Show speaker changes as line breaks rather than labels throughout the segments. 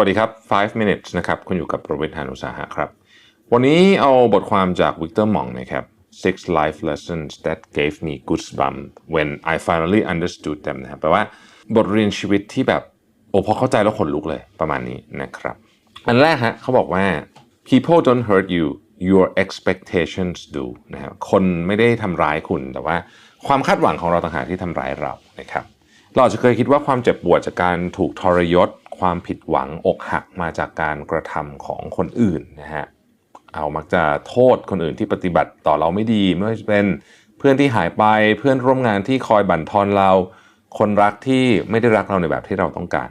วัสดีครับ 5 minutes นะครับ คุณอยู่กับประวิทยานุสาหะครับ วันนี้เอาบทความจากวิกเตอร์มองนะครับ six life lessons that gave me goosebumps when I finally understood them นะครับแปลว่าบทเรียนชีวิตที่แบบ โอ้พอเข้าใจแล้วขนลุกเลยประมาณนี้นะครับ อันแรกฮะเขาบอกว่า people don't hurt you your expectations do นะครับคนไม่ได้ทำร้ายคุณ แต่ว่าความคาดหวังของเราต่างหากที่ทำร้ายเรานะครับ เราจะเคยคิดว่าความเจ็บปวดจากการถูกทรยศ ความผิดหวังอกหักมาจากการกระทำของคนอื่นนะฮะเอามักจะโทษคนอื่นที่ปฏิบัติต่อเราไม่ดีไม่ว่าจะเป็นเพื่อนที่หายไปเพื่อนร่วมงานที่คอยบั่นทอนเรา คนรักที่ไม่ได้รักเราในแบบที่เราต้องการ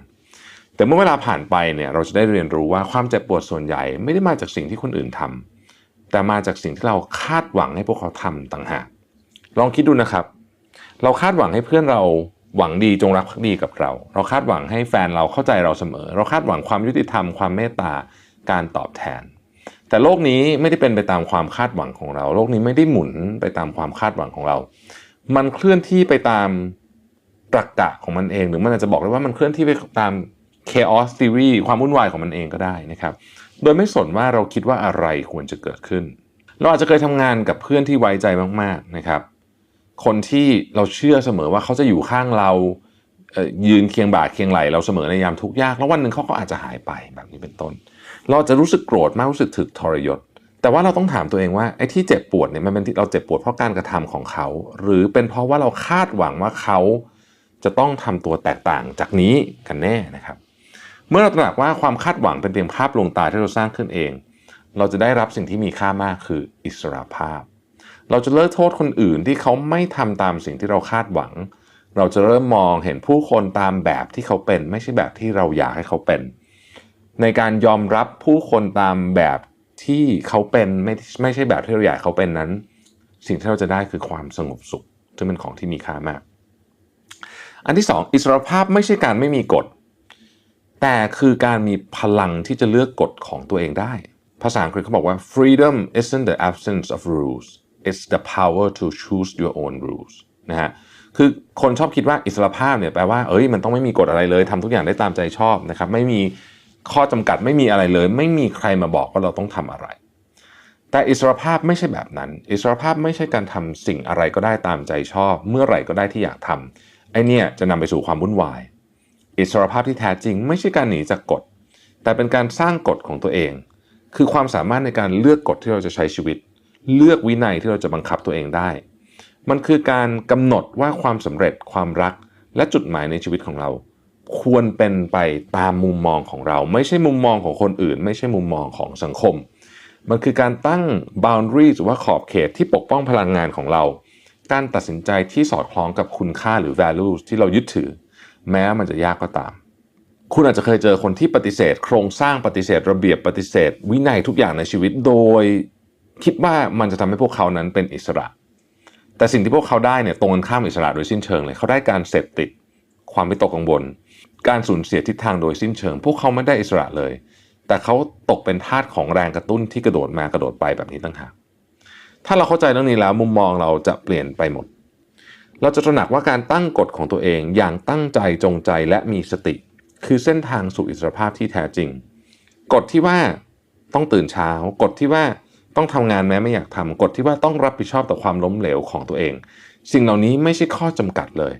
แต่เมื่อเวลาผ่านไปเนี่ยเราจะได้เรียนรู้ว่าความเจ็บปวดส่วนใหญ่ไม่ได้มาจากสิ่งที่คนอื่นทำแต่มาจากสิ่งที่เราคาดหวังให้พวกเขาทำต่างหากลองคิดดูนะครับ เราคาดหวังให้เพื่อนเรา หวังดีจงรักภักดีกับเรา เราคาดหวังให้แฟนเราเข้าใจเราเสมอ เราคาดหวังความยุติธรรม ความเมตตาการตอบแทน แต่โลกนี้ไม่ได้เป็นไปตามความคาดหวังของเรา โลกนี้ไม่ได้หมุนไปตามความคาดหวังของเรา มันเคลื่อนที่ไปตามตรรกะของมันเอง หรือมันอาจจะบอกได้ว่ามันเคลื่อนที่ไปตาม chaos theory ความวุ่นวายของมันเองก็ได้นะครับ โดยไม่สนว่าเราคิดว่าอะไรควรจะเกิดขึ้น เราอาจจะเคยทำงานกับเพื่อนที่ไว้ใจมากๆนะครับ คนที่เราเชื่อเสมอว่าเขาจะอยู่ข้างเราเอ่อยืนเคียงบ่าเคียงไหลเราเสมอในยามทุกข์ยาก แล้ววันหนึ่งเขาก็อาจจะหายไปแบบนี้เป็นต้น เราจะรู้สึกโกรธมากรู้สึกถึกทรยศ แต่ว่าเราต้องถามตัวเองว่าไอ้ที่เจ็บปวดเนี่ยมันเป็นที่เราเจ็บปวดเพราะการกระทำของเขา หรือเป็นเพราะว่าเราคาดหวังว่าเขาจะต้องทำตัวแตกต่างจากนี้กันแน่นะครับ เมื่อเราตระหนักว่าความคาดหวังเป็นเพียงภาพลวงตาที่เราสร้างขึ้นเอง เราจะได้รับสิ่งที่มีค่ามากคืออิสรภาพ เราจะเลิกโทษคนอื่นที่เขาไม่ทำตามสิ่งที่เราคาดหวัง เราจะเริ่มมองเห็นผู้คนตามแบบที่เขาเป็น ไม่ใช่แบบที่เราอยากให้เขาเป็น ในการยอมรับผู้คนตามแบบที่เขาเป็นไม่ไม่ใช่แบบที่เราอยากเขาเป็นนั้น สิ่งที่เราจะได้คือความสงบสุขซึ่งเป็นของที่มีค่ามาก อันที่สองอิสรภาพไม่ใช่การไม่มีกฎ แต่คือการมีพลังที่จะเลือกกฎของตัวเองได้ ภาษาอังกฤษเขาบอกว่า freedom isn't the absence of rules it's the power to choose your own rules นะฮะคือคนชอบคิดว่าอิสรภาพเนี่ยแปลว่าเอ้ยมันต้องไม่มีกฎอะไรเลยทำทุกอย่างได้ตามใจชอบนะครับไม่มีข้อจำกัดไม่มีอะไรเลย ไม่มีใครมาบอกว่าเราต้องทำอะไร แต่อิสรภาพไม่ใช่แบบนั้น อิสรภาพไม่ใช่การทำสิ่งอะไรก็ได้ตามใจชอบ เมื่อไหร่ก็ได้ที่อยากทำไอเนี่ยจะนำไปสู่ความวุ่นวาย อิสรภาพที่แท้จริง ไม่ใช่การหนีจากกฎ แต่เป็นการสร้างกฎของตัวเอง คือความสามารถในการเลือกกฎที่เราจะใช้ชีวิต เลือกวินัยที่เราจะบังคับตัวเองได้ มันคือการกำหนดว่าความสำเร็จความรักและจุดหมายในชีวิตของเรา ควรเป็นไปตามมุมมองของเรา ไม่ใช่มุมมองของคนอื่น ไม่ใช่มุมมองของสังคม มันคือการตั้ง boundaries หรือว่าขอบเขตที่ปกป้องพลังงานของเรา การตัดสินใจที่สอดคล้องกับคุณค่าหรือ values ที่เรายึดถือ แม้มันจะยากก็ตามคุณอาจจะเคยเจอคนที่ปฏิเสธ โครงสร้างปฏิเสธ ระเบียบปฏิเสธ วินัยทุกอย่างในชีวิต โดย คิดว่ามันจะทำให้พวกเขานั้นเป็นอิสระ แต่สิ่งที่พวกเขาได้เนี่ยตรงกันข้ามอิสระโดยสิ้นเชิงเลยเขาได้การเสพติดความวิตกกังวลการสูญเสียทิศทางโดยสิ้นเชิง พวกเขาไม่ได้อิสระเลย แต่เขาตกเป็นทาสของแรงกระตุ้นที่กระโดดมากระโดดไปแบบนี้ต่างหากถ้าเราเข้าใจเรื่องนี้แล้วมุมมองเราจะเปลี่ยนไปหมด เราจะตระหนักว่าการตั้งกฎของตัวเองอย่างตั้งใจจงใจและมีสติ คือเส้นทางสู่อิสรภาพที่แท้จริง กฎที่ว่าต้องตื่นเช้า กฎที่ว่า ต้องทำงานแม้ไม่อยากทำกฎที่ว่าต้องรับผิดชอบต่อความล้มเหลวของตัวเอง สิ่งเหล่านี้ไม่ใช่ข้อจำกัดเลย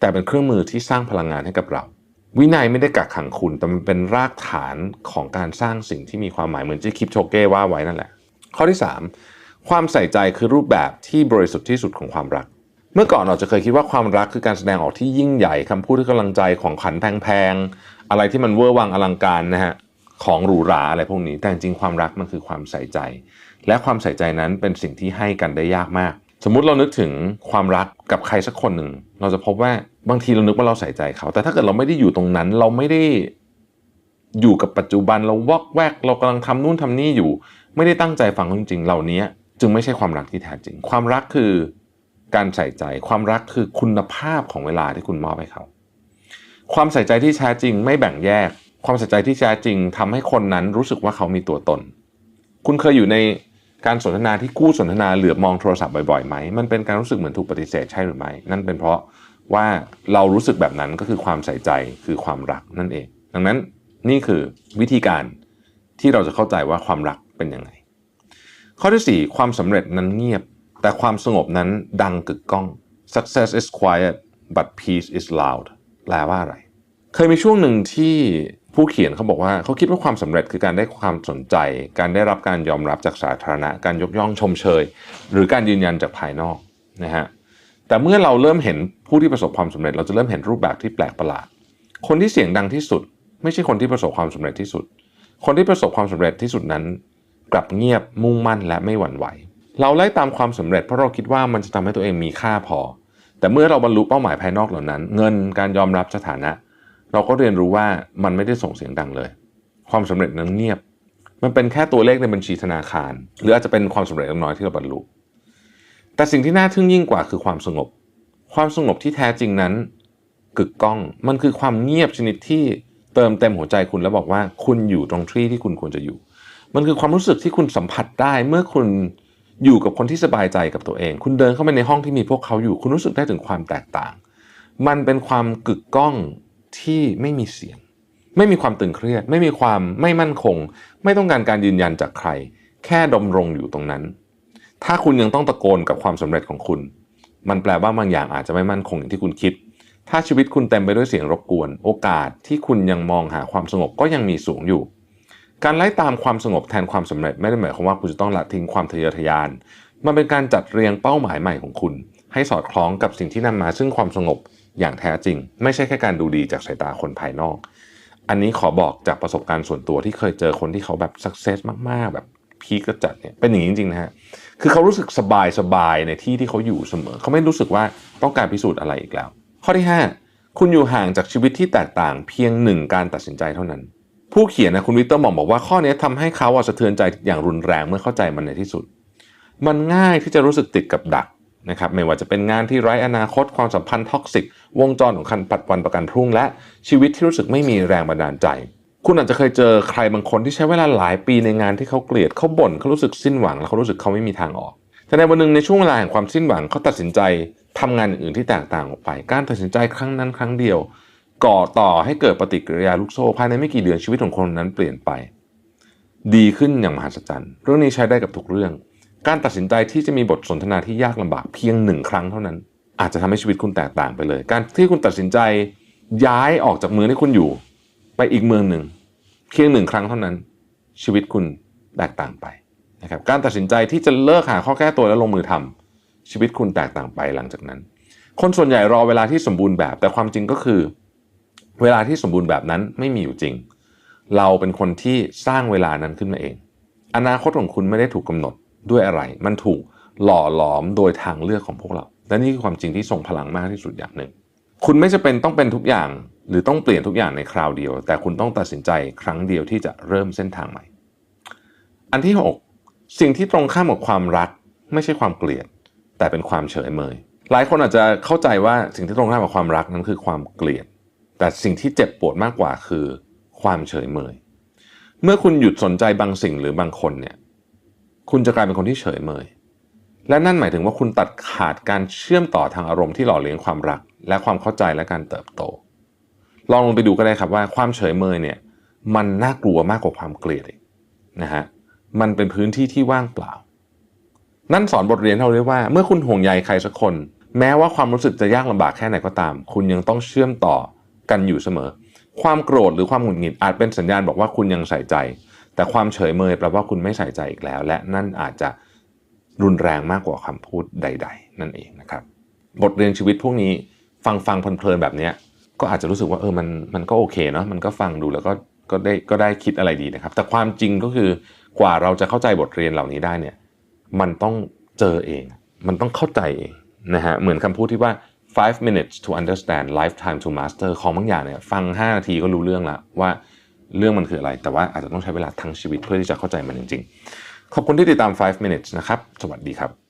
แต่เป็นเครื่องมือที่สร้างพลังงานให้กับเรา วินัยไม่ได้กักขังคุณ แต่มันเป็นรากฐานของการสร้างสิ่งที่มีความหมายเหมือนที่คลิปโชเก้ว่าไว้นั่นแหละ ข้อที่ 3 ความใส่ใจคือรูปแบบที่บริสุทธิ์ที่สุดของความรัก เมื่อก่อนเราจะเคยคิดว่าความรักคือการแสดงออกที่ยิ่งใหญ่คำพูดที่กำลังใจของขันแพงๆอะไรที่มันเวอร์วังอลังการนะฮะของหรูหราอะไรพวกนี้แต่จริงๆความรักมันคือความใส่ใจ และความใส่ใจนั้นเป็นสิ่งที่ให้กันได้ยากมาก สมมุติเรานึกถึงความรักกับใครสักคนหนึ่ง เราจะพบว่าบางทีเรานึกว่าเราใส่ใจเขา แต่ถ้าเกิดเราไม่ได้อยู่ตรงนั้น เราไม่ได้อยู่กับปัจจุบันเราวอกแวก เรากำลังทำนู่นทำนี่อยู่ ไม่ได้ตั้งใจฟังเขาจริงๆเหล่านี้จึงไม่ใช่ความรักที่แท้จริง ความรักคือการใส่ใจ ความรักคือคุณภาพของเวลาที่คุณมอบให้เขา ความใส่ใจที่แท้จริงไม่แบ่งแยก ความใส่ใจที่แท้จริงทำให้คนนั้นรู้สึกว่าเขามีตัวตน คุณเคยอยู่ใน การสนทนาที่กู้สนทนาเหลือบมองโทรศัพท์บ่อยๆไหมมันเป็นการรู้สึกเหมือนถูกปฏิเสธใช่หรือไม่นั่นเป็นเพราะว่าเรารู้สึกแบบนั้นก็คือความใส่ใจคือความรักนั่นเอง ดังนั้นนี่คือวิธีการที่เราจะเข้าใจว่าความรักเป็นยังไง ข้อที่ 4 ความสำเร็จนั้นเงียบ แต่ความสงบนั้นดังกึกก้อง success is quiet but peace is loud แปลว่าอะไร เคยมีช่วงหนึ่งที่ ผู้เขียนเขาบอกว่าเขาคิดว่าความสำเร็จคือการได้ความสนใจ การได้รับการยอมรับจากสาธารณะ การยกย่องชมเชย หรือการยืนยันจากภายนอกนะฮะแต่เมื่อเราเริ่มเห็นผู้ที่ประสบความสำเร็จ เราจะเริ่มเห็นรูปแบบที่แปลกประหลาด คนที่เสียงดังที่สุด ไม่ใช่คนที่ประสบความสำเร็จที่สุด คนที่ประสบความสำเร็จที่สุดนั้น กลับเงียบมุ่งมั่นและไม่หวั่นไหว เราไล่ตามความสำเร็จเพราะเราคิดว่ามันจะทำให้ตัวเองมีค่าพอ แต่เมื่อเราบรรลุเป้าหมายภายนอกเหล่านั้น เงินการยอมรับสถานะ เราก็เรียนรู้ว่ามันไม่ได้ส่งเสียงดังเลย ความสำเร็จนั้นเงียบ มันเป็นแค่ตัวเลขในบัญชีธนาคาร หรืออาจจะเป็นความสำเร็จน้อยที่เราบรรลุ แต่สิ่งที่น่าทึ่งยิ่งกว่าคือความสงบ ความสงบที่แท้จริงนั้นกึกก้อง มันคือความเงียบชนิดที่เติมเต็มหัวใจคุณแล้วบอกว่าคุณอยู่ตรงที่ที่คุณควรจะอยู่ มันคือความรู้สึกที่คุณสัมผัสได้เมื่อคุณอยู่กับคนที่สบายใจกับตัวเอง คุณเดินเข้าไปในห้องที่มีพวกเขาอยู่ คุณรู้สึกได้ถึงความแตกต่าง มันเป็นความกึกก้อง ที่ไม่มีเสียง ไม่มีความตึงเครียด ไม่มีความไม่มั่นคง ไม่ต้องการการยืนยันจากใคร แค่ดมรงอยู่ตรงนั้น ถ้าคุณยังต้องตะโกนกับความสำเร็จของคุณ มันแปลว่าบางอย่างอาจจะไม่มั่นคงอย่างที่คุณคิด ถ้าชีวิตคุณเต็มไปด้วยเสียงรบกวน โอกาสที่คุณยังมองหาความสงบก็ยังมีสูงอยู่การไล่ตามความสงบแทนความสำเร็จไม่ได้หมายความว่าคุณจะต้องละทิ้งความทะเยอทะยาน มันเป็นการจัดเรียงเป้าหมายใหม่ของคุณ ให้สอดคล้องกับสิ่งที่นำมาซึ่งความสงบ อย่างแท้จริง ไม่ใช่แค่การดูดีจากสายตาคนภายนอก อันนี้ขอบอกจากประสบการณ์ส่วนตัวที่เคยเจอคนที่เขาแบบสักเซสมากๆ แบบพีคกระจัดเนี่ยเป็นอย่างนี้จริงๆนะฮะคือเขารู้สึกสบายสบายในที่ที่เขาอยู่เสมอ เขาไม่รู้สึกว่าต้องการพิสูจน์อะไรอีกแล้ว ข้อที่ 5 คุณอยู่ห่างจากชีวิตที่แตกต่างเพียงหนึ่งการตัดสินใจเท่านั้น ผู้เขียนนะคุณวิกเตอร์มองบอกว่าข้อนี้ทำให้เขาสะเทือนใจอย่างรุนแรงเมื่อเข้าใจมันในที่สุด มันง่ายที่จะรู้สึกติดกับดัก นะครับไม่ว่าจะเป็นงานที่ไร้อนาคตความสัมพันธ์ท็อกซิกวงจรของคันปัดวันประกันพรุ่งและชีวิตที่รู้สึกไม่มีแรงบันดาลใจ คุณอาจจะเคยเจอใครบางคนที่ใช้เวลาหลายปีในงานที่เขาเกลียดเขาบ่นเขารู้สึกสิ้นหวัง แล้วเขารู้สึกเขาไม่มีทางออก แต่ในวันหนึ่งในช่วงเวลาแห่งความสิ้นหวังเขาตัดสินใจทำงานอื่นที่แตกต่างออกไป การตัดสินใจครั้งนั้นครั้งเดียว ก่อต่อให้เกิดปฏิกิริยาลูกโซ่ภายในไม่กี่เดือนชีวิตของคนนั้นเปลี่ยนไป ดีขึ้นอย่างมหัศจรรย์ เรื่องนี้ใช้ได้กับทุกเรื่อง การตัดสินใจที่จะมีบทสนทนาที่ยากลำบากเพียงหนึ่งครั้งเท่านั้น อาจจะทำให้ชีวิตคุณแตกต่างไปเลย การที่คุณตัดสินใจย้ายออกจากเมืองที่คุณอยู่ ไปอีกเมืองหนึ่งเพียงหนึ่งครั้งเท่านั้น ชีวิตคุณแตกต่างไปนะครับการตัดสินใจที่จะเลิกหาข้อแก้ตัวและลงมือทำชีวิตคุณแตกต่างไปหลังจากนั้น คนส่วนใหญ่รอเวลาที่สมบูรณ์แบบ แต่ความจริงก็คือ เวลาที่สมบูรณ์แบบนั้นไม่มีอยู่จริง เราเป็นคนที่สร้างเวลานั้นขึ้นมาเอง อนาคตของคุณไม่ได้ถูกกำหนด ด้วยอะไร มันถูกหล่อหลอมโดยทางเลือกของพวกเรา และนี่คือความจริงที่ทรงพลังมากที่สุดอย่างหนึ่ง คุณไม่จะเป็นต้องเป็นทุกอย่าง หรือต้องเปลี่ยนทุกอย่างในคราวเดียว แต่คุณต้องตัดสินใจครั้งเดียวที่จะเริ่มเส้นทางใหม่ อันที่ 6 สิ่งที่ตรงข้ามกับความรัก ไม่ใช่ความเกลียด แต่เป็นความเฉยเมย หลายคนอาจจะเข้าใจว่าสิ่งที่ตรงข้ามกับความรักนั้นคือความเกลียด แต่สิ่งที่เจ็บปวดมากกว่าคือ ความเฉยเมย เมื่อคุณหยุดสนใจบางสิ่งหรือบางคนเนี่ย คุณจะกลายเป็นคนที่เฉยเมย และนั่นหมายถึงว่าคุณตัดขาดการเชื่อมต่อทางอารมณ์ที่หล่อเลี้ยงความรัก และความเข้าใจและการเติบโต ลองลงไปดูก็ได้ครับว่าความเฉยเมยเนี่ยมันน่ากลัวมากกว่าความเกลียดนะฮะมันเป็นพื้นที่ที่ว่างเปล่า นั่นสอนบทเรียนเราด้วยว่า เมื่อคุณห่วงใยใครสักคน แม้ว่าความรู้สึกจะยากลำบากแค่ไหนก็ตาม คุณยังต้องเชื่อมต่อกันอยู่เสมอ ความโกรธหรือความหงุดหงิดอาจเป็นสัญญาณบอกว่าคุณยังใส่ใจ แต่ความเฉยเมยแปลว่าคุณไม่ใส่ใจอีกแล้ว และนั่นอาจจะรุนแรงมากกว่าคำพูดใด ๆ นั่นเองนะครับ บทเรียนชีวิตพวกนี้ฟังฟังเพลินๆแบบนี้ก็อาจจะรู้สึกว่าเออมันมันก็โอเคเนาะมันก็ฟังดูแล้วก็ก็ได้ก็ได้คิดอะไรดีนะครับ แต่ความจริงก็คือกว่าเราจะเข้าใจบทเรียนเหล่านี้ได้เนี่ยมันต้องเจอเอง มันต้องเข้าใจเองนะฮะเหมือนคำพูดที่ว่า five minutes to understand lifetime to master ของบางอย่างเนี่ยฟัง 5 นาทีก็รู้เรื่องละว่า เรื่องมันคืออะไร แต่ว่าอาจจะต้องใช้เวลาทั้งชีวิตเพื่อที่จะเข้าใจมันจริงๆ ขอบคุณที่ติดตาม 5 minutes นะครับ สวัสดีครับ